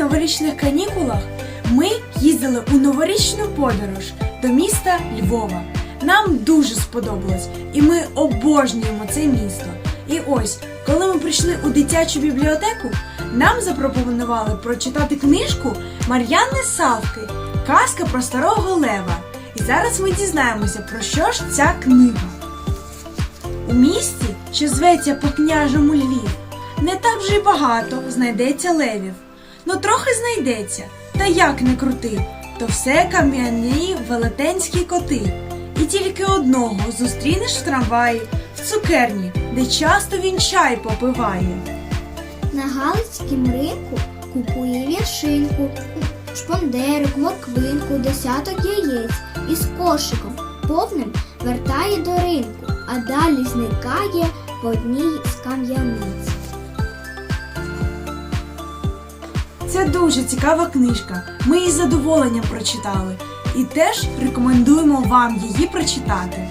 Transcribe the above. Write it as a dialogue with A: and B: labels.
A: новорічних канікулах ми їздили у новорічну подорож до міста Львова. Нам дуже сподобалось, і ми обожнюємо це місто. І ось, коли ми прийшли у дитячу бібліотеку, нам запропонували прочитати книжку Мар'яни Савки Казка про старого лева. І зараз ми дізнаємося, про що ж ця книга. У місті, що зветься по княжому Львів, не так вже й багато знайдеться левів. Ну трохи знайдеться, та як не крути, то все кам'яні велетенські коти. І тільки одного зустрінеш в трамваї, в цукерні, де часто він чай попиває.
B: На Галицькім ринку купує віршинку, шпондерик, морквинку, десяток яєць із кошиком повним вертає до ринку, а далі зникає в одній з кам'яниць.
A: Це дуже цікава книжка. Ми її з задоволенням прочитали і теж рекомендуємо вам її прочитати.